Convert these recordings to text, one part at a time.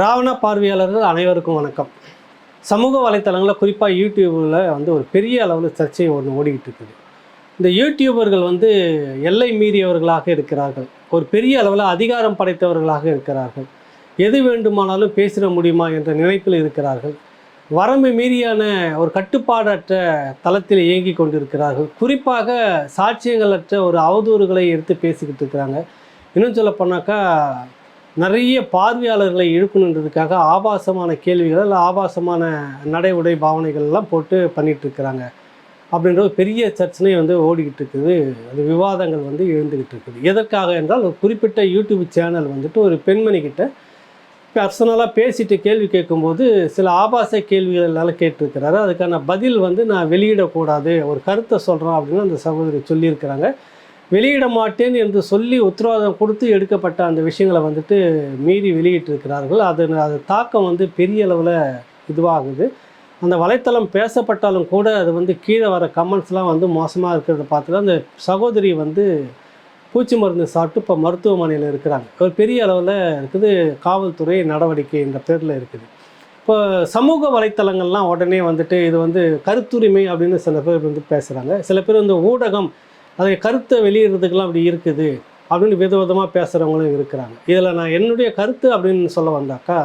ராவண பார்வையாளர்கள் அனைவருக்கும் வணக்கம். சமூக வலைத்தளங்களில் குறிப்பாக யூடியூப்பில் வந்து ஒரு பெரிய அளவில் சர்ச்சை ஒன்று ஓடிக்கிட்டு இருக்குது. இந்த யூடியூபர்கள் வந்து எல்லை மீறியவர்களாக இருக்கிறார்கள். ஒரு பெரிய அளவில் அதிகாரம் படைத்தவர்களாக இருக்கிறார்கள். எது வேண்டுமானாலும் பேசிட முடியுமா என்ற நினைப்பில் இருக்கிறார்கள். வரம்பு மீறியான ஒரு கட்டுப்பாடற்ற தளத்தில் இயங்கி கொண்டிருக்கிறார்கள். குறிப்பாக சாட்சியங்களற்ற ஒரு அவதூறுகளை எடுத்து பேசிக்கிட்டு இருக்கிறாங்க. இன்னும் சொல்ல போனாக்கா நிறைய பார்வையாளர்களை இழுக்கணுன்றதுக்காக ஆபாசமான கேள்விகள் இல்லை ஆபாசமான நடை உடை பாவனைகள்லாம் போட்டு பண்ணிகிட்டு இருக்கிறாங்க அப்படின்ற ஒரு பெரிய சர்ச்சனை வந்து ஓடிக்கிட்டு இருக்குது. அது விவாதங்கள் வந்து எழுந்துக்கிட்டு இருக்குது. எதற்காக என்றால் ஒரு குறிப்பிட்ட யூடியூப் சேனல் வந்துட்டு ஒரு பெண்மணிக்கிட்ட பர்சனலாக பேசிட்டு கேள்வி கேட்கும்போது சில ஆபாச கேள்விகள் எல்லாம் கேட்டிருக்கிறாரு. அதுக்கான பதில் வந்து நான் வெளியிடக்கூடாது ஒரு கருத்தை சொல்கிறேன் அப்படின்னு அந்த சகோதரி சொல்லியிருக்கிறாங்க. வெளியிட மாட்டேன் என்று சொல்லி உத்தரவாதம் கொடுத்து எடுக்கப்பட்ட அந்த விஷயங்களை வந்துட்டு மீறி வெளியிட்டிருக்கிறார்கள். அது அது தாக்கம் வந்து பெரிய அளவில் இதுவாகுது. அந்த வலைத்தளம் பேசப்பட்டாலும் கூட அது வந்து கீழே வர கமெண்ட்ஸ்லாம் வந்து மோசமாக இருக்கிறத பார்த்துட்டு அந்த சகோதரி வந்து பூச்சி மருந்து சாப்பிட்டு இப்போ மருத்துவமனையில் இருக்கிறாங்க. ஒரு பெரிய அளவில் இருக்குது காவல்துறை நடவடிக்கை என்ற பேரில் இருக்குது. இப்போ சமூக வலைத்தளங்கள்லாம் உடனே வந்துட்டு இது வந்து கருத்துரிமை அப்படின்னு சில பேர் வந்து பேசுகிறாங்க சில பேர் வந்து ஊடகம் அதை கருத்தை வெளியிடுறதுக்கெல்லாம் அப்படி இருக்குது அப்படின்னு விதவிதமாக பேசுகிறவங்களும் இருக்கிறாங்க. இதில் நான் என்னுடைய கருத்து அப்படின்னு சொல்ல வந்தாக்கா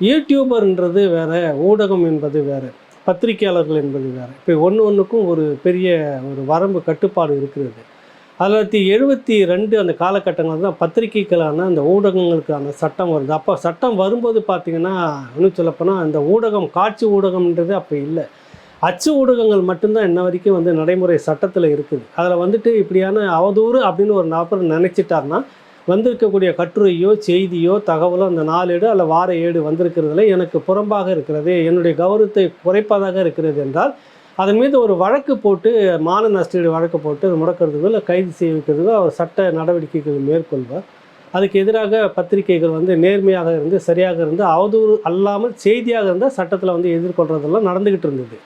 யூடியூபர்ன்றது வேறு ஊடகம் என்பது வேறு பத்திரிகையாளர்கள் என்பது வேறு. இப்போ ஒன்று ஒன்றுக்கும் ஒரு பெரிய ஒரு வரம்பு கட்டுப்பாடு இருக்கிறது. ஆயிரத்தி எழுபத்தி ரெண்டு அந்த காலகட்டங்கள் தான் பத்திரிகைகளான அந்த ஊடகங்களுக்கான சட்டம் வருது. அப்போ சட்டம் வரும்போது பார்த்திங்கன்னா இன்னும் சொல்லப்போனால் அந்த ஊடகம் காட்சி ஊடகம்ன்றது அப்போ இல்லை. அச்சு ஊடகங்கள் மட்டும்தான் இன்ன வரைக்கும் வந்து நடைமுறை சட்டத்தில் இருக்குது. அதில் வந்துட்டு இப்படியான அவதூறு அப்படின்னு ஒரு நபர் நினச்சிட்டாருன்னா வந்திருக்கக்கூடிய கட்டுரையோ செய்தியோ தகவலோ அந்த நாளேடு அல்ல வார ஏடு வந்திருக்கிறதுல எனக்கு புறம்பாக இருக்கிறது என்னுடைய கௌரவத்தை குறைப்பதாக இருக்கிறது என்றால் அதன் மீது ஒரு வழக்கு போட்டு மான நஷ்டீடு வழக்கு போட்டு அதை முடக்கிறதுக்கோ இல்லை கைது செய்ய வைக்கிறதுக்கோ அவர் சட்ட நடவடிக்கைகள் மேற்கொள்வார். அதுக்கு எதிராக பத்திரிகைகள் வந்து நேர்மையாக இருந்து சரியாக இருந்து அவதூறு அல்லாமல் செய்தியாக இருந்தால் சட்டத்தில் வந்து எதிர்கொள்றதெல்லாம் நடந்துக்கிட்டு இருந்தது.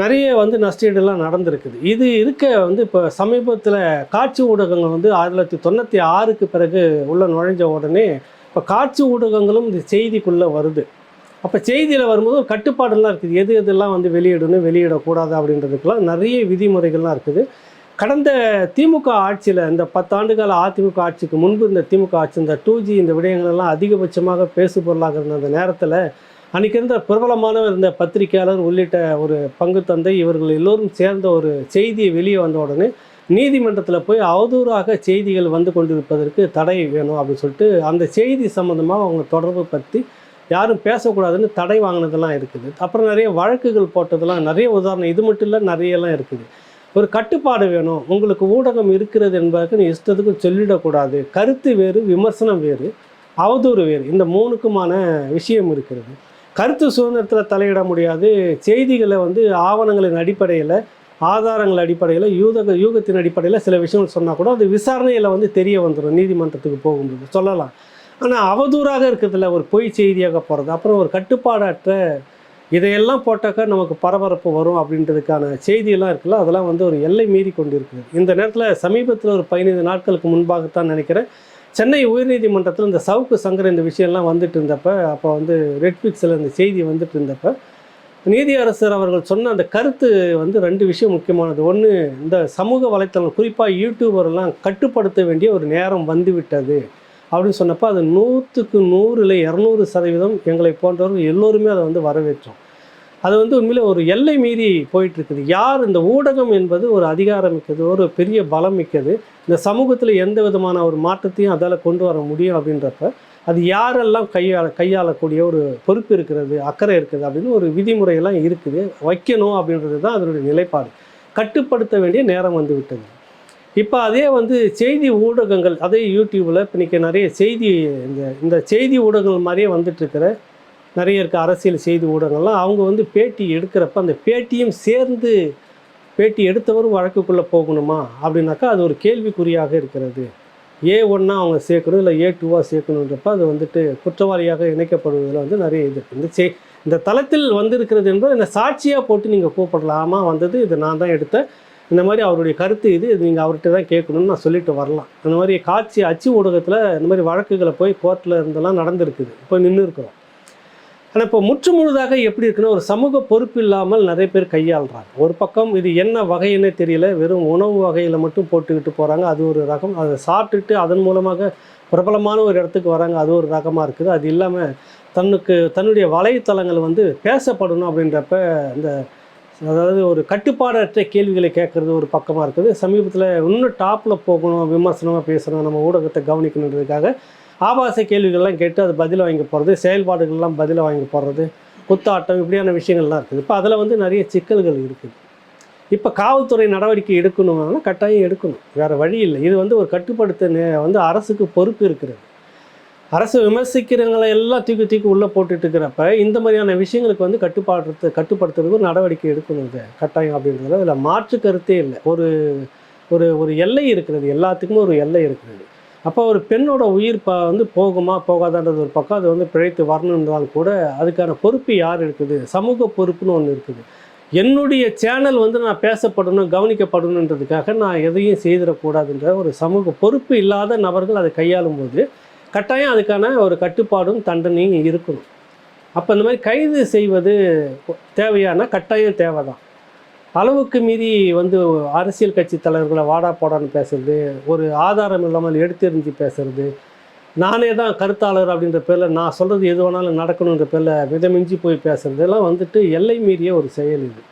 நிறைய வந்து நஷ்டீடுலாம் நடந்திருக்குது. இது இருக்க வந்து இப்போ சமீபத்தில் காட்சி ஊடகங்கள் வந்து ஆயிரத்தி தொள்ளாயிரத்தி தொண்ணூற்றி ஆறுக்கு பிறகு உள்ள நுழைஞ்ச உடனே இப்போ காட்சி ஊடகங்களும் இந்த செய்திக்குள்ளே வருது. அப்போ செய்தியில் வரும்போது ஒரு கட்டுப்பாடெல்லாம் இருக்குது. எது எதெல்லாம் வந்து வெளியிடணும் வெளியிடக்கூடாது அப்படின்றதுக்கெல்லாம் நிறைய விதிமுறைகள்லாம் இருக்குது. கடந்த திமுக ஆட்சியில் இந்த பத்தாண்டுகால அதிமுக ஆட்சிக்கு முன்பு இந்த திமுக ஆட்சி இந்த டூ ஜி இந்த விடயங்கள் எல்லாம் அதிகபட்சமாக பேசு பொருளாக இருந்த அந்த நேரத்தில் அன்றைக்கி இருந்த பிரபலமானவர் இருந்த பத்திரிகையாளர் உள்ளிட்ட ஒரு பங்கு தந்தை இவர்கள் எல்லோரும் சேர்ந்த ஒரு செய்தியை வெளியே வந்த உடனே நீதிமன்றத்தில் போய் அவதூறாக செய்திகள் வந்து கொண்டிருப்பதற்கு தடை வேணும் அப்படின்னு சொல்லிட்டு அந்த செய்தி சம்மந்தமாக அவங்க தொடர்பு பற்றி யாரும் பேசக்கூடாதுன்னு தடை வாங்கினதெல்லாம் இருக்குது. அப்புறம் நிறைய வழக்குகள் போட்டதெல்லாம் நிறைய உதாரணம் இது மட்டும் இல்லை நிறையெல்லாம் இருக்குது. ஒரு கட்டுப்பாடு வேணும். உங்களுக்கு ஊடகம் இருக்கிறது என்பதற்கு நீ இஷ்டத்துக்கும் சொல்லிடக்கூடாது. கருத்து வேறு விமர்சனம் வேறு அவதூறு வேறு. இந்த மூணுக்குமான விஷயம் இருக்கிறது. கருத்து சுதந்திரத்தில் தலையிட முடியாது. செய்திகளை வந்து ஆவணங்களின் அடிப்படையில் ஆதாரங்கள் அடிப்படையில் யூதக யூகத்தின் அடிப்படையில் சில விஷயங்கள் சொன்னால் கூட அது விசாரணையில் வந்து தெரிய வந்துடும் நீதிமன்றத்துக்கு போகும்போது. சொல்லலாம். ஆனால் அவதூறாக இருக்கிறதுல ஒரு பொய் செய்தியாக போகிறது அப்புறம் ஒரு கட்டுப்பாடற்ற இதையெல்லாம் போட்டாக்கா நமக்கு பரபரப்பு வரும் அப்படின்றதுக்கான செய்தியெல்லாம் இருக்குல்ல அதெல்லாம் வந்து ஒரு எல்லை மீறி கொண்டு இருக்குது இந்த நேரத்தில் சமீபத்தில் ஒரு பதினைந்து நாட்களுக்கு முன்பாகத்தான் நினைக்கிறேன் சென்னை உயர்நீதிமன்றத்தில் இந்த சவுக்கு சங்கர் இந்த விஷயம்லாம் வந்துட்டு இருந்தப்ப அப்போ வந்து ரெட்ஃபிக்ஸில் இந்த செய்தி வந்துட்டு இருந்தப்ப நீதியரசர் அவர்கள் சொன்ன அந்த கருத்து வந்து ரெண்டு விஷயம் முக்கியமானது. ஒன்று இந்த சமூக வலைத்தளம் குறிப்பாக யூடியூபரெல்லாம் கட்டுப்படுத்த வேண்டிய ஒரு நேரம் வந்துவிட்டது அப்படின்னு சொன்னப்போ அது நூற்றுக்கு நூறு இல்லை இரநூறு சதவீதம் எங்களை போன்றவர்கள் எல்லோருமே அதை வந்து வரவேற்றோம். அது வந்து உண்மையில் ஒரு எல்லை மீறி போயிட்டு இருக்குது யார் இந்த ஊடகம் என்பது ஒரு அதிகாரம் மிக்கது ஒரு பெரிய பலம் மிக்கது இந்த சமூகத்தில் எந்த விதமான ஒரு மாற்றத்தையும் அதால் கொண்டு வர முடியும் அப்படின்றப்ப அது யாரெல்லாம் கையாள கையாளக்கூடிய ஒரு பொறுப்பு இருக்கிறது அக்கறை இருக்குது அப்படின்னு ஒரு விதிமுறையெல்லாம் இருக்குது. வைக்கணும் அப்படின்றது தான் அதனுடைய நிலைப்பாடு. கட்டுப்படுத்த வேண்டிய நேரம் வந்து விட்டது. இப்போ அதே வந்து செய்தி ஊடகங்கள் அதே யூடியூப்பில் இப்போ இன்றைக்கி நிறைய செய்தி இந்த இந்த செய்தி ஊடகங்கள் மாதிரியே வந்துட்டுருக்கிற நிறைய இருக்க அரசியல் செய்தி ஊடகங்கள்லாம். அவங்க வந்து பேட்டி எடுக்கிறப்ப அந்த பேட்டியும் சேர்ந்து பேட்டி எடுத்தவரும் வழக்குக்குள்ளே போகணுமா? அப்படின்னாக்கா அது ஒரு கேள்விக்குறியாக இருக்கிறது. ஏ ஒன்றா அவங்க சேர்க்கணும் இல்லை ஏ டூவாக சேர்க்கணுன்றப்ப அது வந்துட்டு குற்றவாளியாக இணைக்கப்படுவதில் வந்து நிறைய இது இந்த சே இந்த தளத்தில் வந்திருக்கிறது என்பது என்னை சாட்சியாக போட்டு நீங்கள் கூப்பிடலாமா? வந்தது இது நான் தான் எடுத்தேன் இந்த மாதிரி அவருடைய கருத்து இது இது நீங்கள் அவர்கிட்ட தான் கேட்கணும்னு நான் சொல்லிட்டு வரலாம். இந்த மாதிரி காட்சி அச்சு ஊடகத்தில் இந்த மாதிரி வழக்குகளை போய் கோர்ட்டில் இருந்தெல்லாம் நடந்திருக்குது. இப்போ நின்று இருக்கிறோம் ஆனால் இப்போ முற்று முழுதாக எப்படி இருக்குன்னா ஒரு சமூக பொறுப்பு இல்லாமல் நிறைய பேர் கையாளுறாங்க. ஒரு பக்கம் இது என்ன வகைன்னே தெரியல வெறும் உணவு வகையில் மட்டும் போட்டுக்கிட்டு போகிறாங்க அது ஒரு ரகம் அதை சாப்பிட்டுட்டு அதன் மூலமாக பிரபலமான ஒரு இடத்துக்கு வராங்க அது ஒரு ரகமாக இருக்குது. அது இல்லாமல் தன்னுக்கு தன்னுடைய வலைத்தளங்கள் வந்து பேசப்படணும் அப்படின்றப்ப இந்த அதாவது ஒரு கட்டுப்பாடற்ற கேள்விகளை கேட்குறது ஒரு பக்கமாக இருக்குது. சமீபத்தில் இன்னும் டாப்பில் போகணும் விமர்சனமாக பேசணும் நம்ம ஊடகத்தை கவனிக்கணுன்றதுக்காக ஆபாச கேள்விகள்லாம் கேட்டு அது பதில் வாங்கி போகிறது செயல்பாடுகள்லாம் பதிலை வாங்கி போடுறது குத்தாட்டம் இப்படியான விஷயங்கள்லாம் இருக்குது. இப்போ அதில் வந்து நிறைய சிக்கல்கள் இருக்குது. இப்போ காவல்துறை நடவடிக்கை எடுக்கணும்னா கட்டாயம் எடுக்கணும். வேறு வழி இல்லை. இது வந்து ஒரு கட்டுப்படுத்த வந்து அரசுக்கு பொறுப்பு இருக்கிறது. அரசு விமர்சிக்கிறவங்களை எல்லாம் தூக்கி தூக்கி உள்ளே போட்டுட்டு இருக்கிறப்ப இந்த மாதிரியான விஷயங்களுக்கு வந்து கட்டுப்பாடுறது கட்டுப்படுத்துறதுக்கு ஒரு நடவடிக்கை எடுக்கணும் இது. கட்டாயம் அப்படின்றதுல அதில் மாற்று கருத்தே இல்லை. ஒரு ஒரு ஒரு எல்லை இருக்கிறது. எல்லாத்துக்குமே ஒரு எல்லை இருக்கிறது. அப்போ ஒரு பெண்ணோட உயிர் ப வந்து போகுமா போகாதான்றது ஒரு பக்கம். அது வந்து பிழைத்து வரணுன்றாலும் கூட அதுக்கான பொறுப்பு யார் இருக்குது? சமூக பொறுப்புன்னு ஒன்று இருக்குது. என்னுடைய சேனல் வந்து நான் பேசப்படணும் கவனிக்கப்படணுன்றதுக்காக நான் எதையும் செய்திடக்கூடாதுன்ற ஒரு சமூக பொறுப்பு இல்லாத நபர்கள் அதை கையாளும் போது கட்டாயம் அதுக்கான ஒரு கட்டுப்பாடும் தண்டனையும் இருக்கணும். அப்போ இந்த மாதிரி கைது செய்வது தேவையான கட்டாயம் தேவை தான் அளவுக்கு மீறி வந்து அரசியல் கட்சி தலைவர்களை வாடா போடான்னு பேசுறது ஒரு ஆதாரம் இல்லாமல் எடுத்தெறிஞ்சு பேசுறது நானே தான் கருத்தாளர் அப்படின்ற பேரில் நான் சொல்கிறது எது வேணாலும் நடக்கணுன்ற பேரில் மிதமிஞ்சி போய் பேசுறது எல்லாம் வந்துட்டு எல்லை மீறிய ஒரு செயல் இது.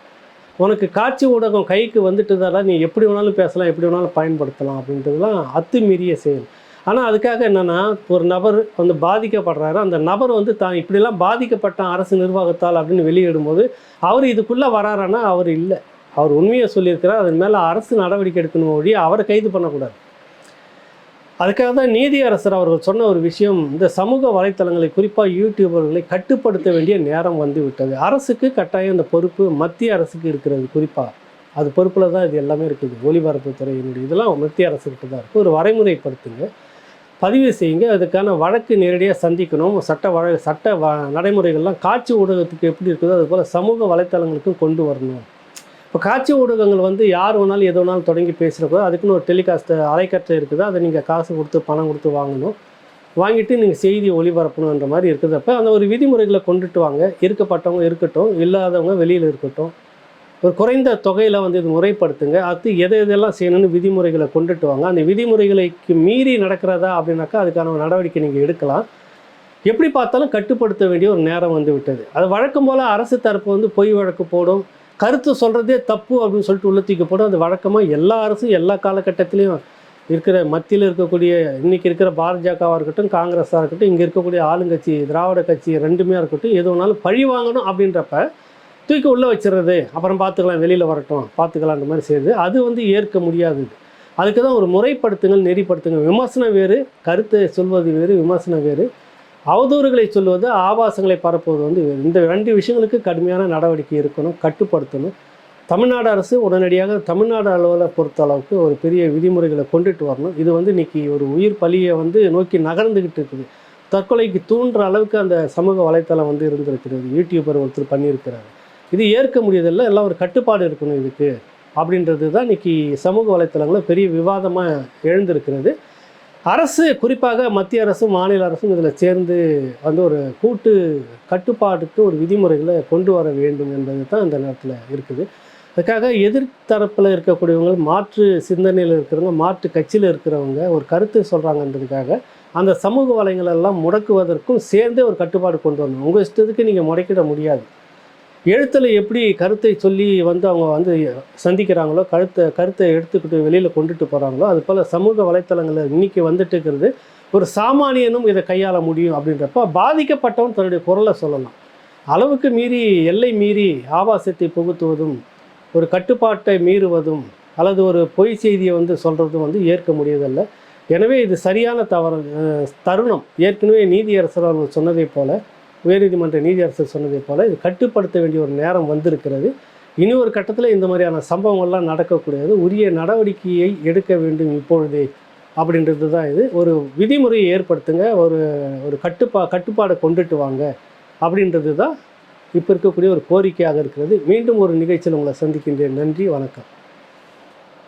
உனக்கு காட்சி ஊடகம் கைக்கு வந்துட்டதால நீ எப்படி வேணாலும் பேசலாம் எப்படி வேணாலும் பயன்படுத்தலாம் அப்படின்றதுலாம் அத்துமீறிய செயல். ஆனால் அதுக்காக என்னென்னா ஒரு நபர் வந்து பாதிக்கப்படுறாரு அந்த நபர் வந்து தான் இப்படிலாம் பாதிக்கப்பட்டான் அரசு நிர்வாகத்தால் அப்படின்னு வெளியிடும்போது அவர் இதுக்குள்ளே வராரானா அவர் இல்லை. அவர் உண்மையை சொல்லியிருக்கிறார் அதன் மேலே அரசு நடவடிக்கை எடுக்கணும் ஒழிய அவரை கைது பண்ணக்கூடாது. அதுக்காக தான் நீதியரசர் அவர்கள் சொன்ன ஒரு விஷயம் இந்த சமூக வலைத்தளங்களை குறிப்பாக யூடியூபர்களை கட்டுப்படுத்த வேண்டிய நேரம் வந்து விட்டது அரசுக்கு கட்டாயம் இந்த பொறுப்பு மத்திய அரசுக்கு இருக்கிறது குறிப்பாக அது பொறுப்பில் தான் இது எல்லாமே இருக்குது. ஒலிபரப்புத்துறையினுடைய இதெல்லாம் மத்திய அரசுக்கிட்ட தான் இருக்குது ஒரு வரைமுறைப்படுத்துங்க. பதிவு செய்யுங்க. அதுக்கான வழக்கு நேரடியாக சந்திக்கணும். சட்ட வழ சட்ட வ நடைமுறைகள்லாம் காட்சி ஊடகத்துக்கு எப்படி இருக்குதோ அது போல் சமூக வலைத்தளங்களுக்கும் கொண்டு வரணும். இப்போ காட்சி ஊடகங்கள் வந்து யார் வேணாலும் எது வேணாலும் தொடங்கி பேசுகிறப்போ அதுக்குன்னு ஒரு டெலிகாஸ்ட் அலைக்கற்றை இருக்குது. அதை நீங்கள் காசு கொடுத்து பணம் கொடுத்து வாங்கணும். வாங்கிட்டு நீங்கள் செய்தி ஒளிபரப்பணுன்ற மாதிரி இருக்கிறப்ப அந்த ஒரு விதிமுறைகளை கொண்டுட்டு வாங்க. இருக்கப்பட்டவங்க இருக்கட்டும் இல்லாதவங்க வெளியில் இருக்கட்டும். ஒரு குறைந்த தொகையில் வந்து இது முறைப்படுத்துங்க. அது எதை எதெல்லாம் செய்யணும்னு விதிமுறைகளை கொண்டுட்டு வாங்க. அந்த விதிமுறைகளுக்கு மீறி நடக்கிறதா அப்படின்னாக்கா அதுக்கான நடவடிக்கை நீங்கள் எடுக்கலாம். எப்படி பார்த்தாலும் கட்டுப்படுத்த வேண்டிய ஒரு நேரம் வந்து விட்டது. அது வழக்கம் போல் அரசு தரப்பு வந்து பொய் வழக்கு போடும். கருத்து சொல்கிறதே தப்பு அப்படின்னு சொல்லிட்டு உள்ள தூக்கி போடும். அது வழக்கமாக எல்லா அரசும் எல்லா காலகட்டத்திலையும் இருக்கிற மத்தியில் இருக்கக்கூடிய இன்றைக்கி இருக்கிற பாஜகவாக இருக்கட்டும் காங்கிரஸாக இருக்கட்டும் இங்கே இருக்கக்கூடிய ஆளுங்கட்சி திராவிட கட்சி ரெண்டுமே இருக்கட்டும் எது வேணாலும் பழி வாங்கணும் அப்படின்றப்ப தூக்கி உள்ளே வச்சிடுறது. அப்புறம் பார்த்துக்கலாம் வெளியில் வரட்டும் பார்த்துக்கலான்ற மாதிரி செய்யுது. அது வந்து ஏற்க முடியாது. அதுக்கு தான் ஒரு முறைப்படுத்துங்கள் நெறிப்படுத்துங்கள். விமர்சனம் வேறு கருத்தை சொல்வது வேறு விமர்சனம் வேறு. அவதூறுகளை சொல்வது ஆபாசங்களை பரப்புவது வந்து இந்த ரெண்டு விஷயங்களுக்கு கடுமையான நடவடிக்கை இருக்கணும் கட்டுப்படுத்தணும். தமிழ்நாடு அரசு உடனடியாக தமிழ்நாடு அளவில் பொறுத்த அளவுக்கு ஒரு பெரிய விதிமுறைகளை கொண்டுட்டு வரணும். இது வந்து இன்றைக்கி ஒரு உயிர் பலியை வந்து நோக்கி நகர்ந்துக்கிட்டு இருக்குது. தற்கொலைக்கு தூண்டுற அளவுக்கு அந்த சமூக வலைத்தளம் வந்து இருந்திருக்கிறது. யூடியூபர் ஒருத்தர் பண்ணியிருக்கிறாரு. இது ஏற்க முடியதில்லை எல்லாம் ஒரு கட்டுப்பாடு இருக்கணும் இதுக்கு. அப்படின்றது தான் இன்றைக்கி சமூக வலைத்தளங்களில் பெரிய விவாதமாக எழுந்திருக்கிறது. அரசு குறிப்பாக மத்திய அரசும் மாநில அரசும் இதில் சேர்ந்து வந்து ஒரு கூட்டு கட்டுப்பாட்டுக்கு ஒரு விதிமுறைகளை கொண்டு வர வேண்டும் என்பது தான் இந்த நேரத்தில் இருக்குது. அதுக்காக எதிர்த்தரப்பில் இருக்கக்கூடியவங்க மாற்று சிந்தனையில் இருக்கிறவங்க மாற்று கட்சியில் இருக்கிறவங்க ஒரு கருத்து சொல்கிறாங்கன்றதுக்காக அந்த சமூக வலைகளெல்லாம் முடக்குவதற்கும் சேர்ந்தே ஒரு கட்டுப்பாடு கொண்டு வரணும். உங்கள் இஷ்டத்துக்கு நீங்கள் முடக்கிட முடியாது. எழுத்தில் எப்படி கருத்தை சொல்லி வந்து அவங்க வந்து சந்திக்கிறாங்களோ கருத்தை கருத்தை எடுத்துக்கிட்டு வெளியில் கொண்டுட்டு போகிறாங்களோ அது போல் சமூக வலைத்தளங்களில் இன்னைக்கு வந்துட்டு இருக்கிறது ஒரு சாமானியனும் இதை கையாள முடியும் அப்படின்றப்ப பாதிக்கப்பட்டவன் தன்னுடைய குரலை சொல்லலாம். அளவுக்கு மீறி எல்லை மீறி ஆபாசத்தை புகுத்துவதும் ஒரு கட்டுப்பாட்டை மீறுவதும் அல்லது ஒரு பொய் செய்தியை வந்து சொல்கிறதும் வந்து ஏற்க முடியதில்ல எனவே இது சரியான தவறு தருணம். ஏற்கனவே நீதியரசர் அவர்கள் சொன்னதைப் போல் உயர்நீதிமன்ற நீதியரசர் சொன்னதைப் போல் இது கட்டுப்படுத்த வேண்டிய ஒரு நேரம் வந்திருக்கிறது. இனி ஒரு கட்டத்தில் இந்த மாதிரியான சம்பவங்கள்லாம் நடக்கக்கூடாது உரிய நடவடிக்கையை எடுக்க வேண்டும் இப்பொழுதே அப்படின்றது தான் இது. ஒரு விதிமுறையை ஏற்படுத்துங்க. ஒரு ஒரு கட்டுப்பா கட்டுப்பாடை கொண்டுட்டு வாங்க அப்படின்றது தான் இப்போ இருக்கக்கூடிய ஒரு கோரிக்கையாக இருக்கிறது. மீண்டும் ஒரு நிகழ்ச்சியில் உங்களை சந்திக்கின்றேன். நன்றி வணக்கம்.